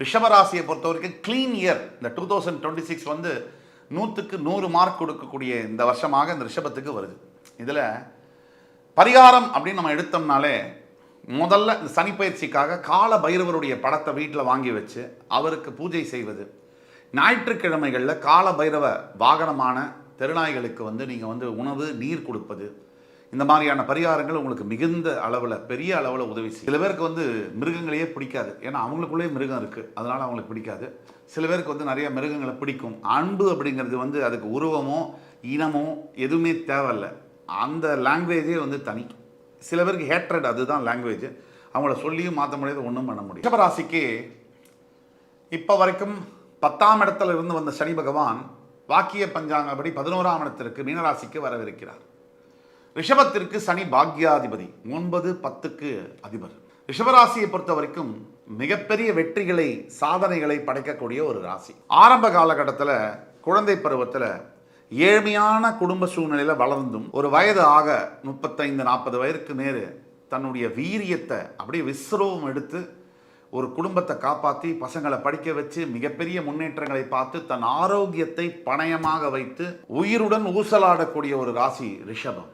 ரிஷபராசியை பொறுத்த வரைக்கும் க்ளீன் இயர் இந்த டூ தௌசண்ட் டுவெண்ட்டி சிக்ஸ் வந்து நூற்றுக்கு நூறு மார்க் கொடுக்கக்கூடிய இந்த வருஷமாக இந்த ரிஷபத்துக்கு வருது. இதில் பரிகாரம் அப்படின்னு நம்ம எடுத்தோம்னாலே முதல்ல இந்த சனிப்பயிற்சிக்காக கால பைரவருடைய படத்தை வீட்டில் வாங்கி வச்சு அவருக்கு பூஜை செய்வது. ஞாயிற்றுக்கிழமைகளில் கால பைரவ வாகனமான தெருநாய்களுக்கு வந்து நீங்கள் வந்து உணவு நீர் கொடுப்பது. இந்த மாதிரியான பரிகாரங்கள் உங்களுக்கு மிகுந்த அளவில் பெரிய அளவில் உதவி செய்யும். சில பேருக்கு வந்து மிருகங்களையே பிடிக்காது. ஏன்னா அவங்களுக்குள்ளேயே மிருகம் இருக்குது அதனால் அவங்களுக்கு பிடிக்காது. சில பேருக்கு வந்து நிறைய மிருகங்களை பிடிக்கும். அன்பு அப்படிங்கிறது வந்து அதுக்கு உருவமோ இனமோ எதுவுமே தேவையில்லை. அந்த லாங்குவேஜே வந்து தனி. சில பேருக்கு ஹேட்ரட் அதுதான் லாங்குவேஜ் அவங்கள சொல்லியும் மாற்ற முடியாது ஒன்றும் பண்ண முடியும் ரிஷபராசிக்கு இப்போ வரைக்கும் பத்தாம் இடத்துல இருந்து வந்த சனி பகவான் வாக்கிய பஞ்சாங்கப்படி பதினோராம் இடத்திற்கு மீனராசிக்கு வரவிருக்கிறார். ரிஷபத்திற்கு சனி பாக்யாதிபதி ஒன்பது பத்துக்கு அதிபர். ரிஷபராசியை பொறுத்த வரைக்கும் மிகப்பெரிய வெற்றிகளை சாதனைகளை படைக்கக்கூடிய ஒரு ராசி. ஆரம்ப காலகட்டத்தில் குழந்தை பருவத்தில் ஏழ்மையான குடும்ப சூழ்நிலையில் வளர்ந்தும் ஒரு வயது ஆக முப்பத்தைந்து நாற்பது வயதுக்கு மேல் தன்னுடைய வீரியத்தை அப்படியே விஸ்ரவம் எடுத்து ஒரு குடும்பத்தை காப்பாற்றி பசங்களை படிக்க வச்சு மிகப்பெரிய முன்னேற்றங்களை பார்த்து தன் ஆரோக்கியத்தை பணயமாக வைத்து உயிருடன் ஊசலாடக்கூடிய ஒரு ராசி ரிஷபம்.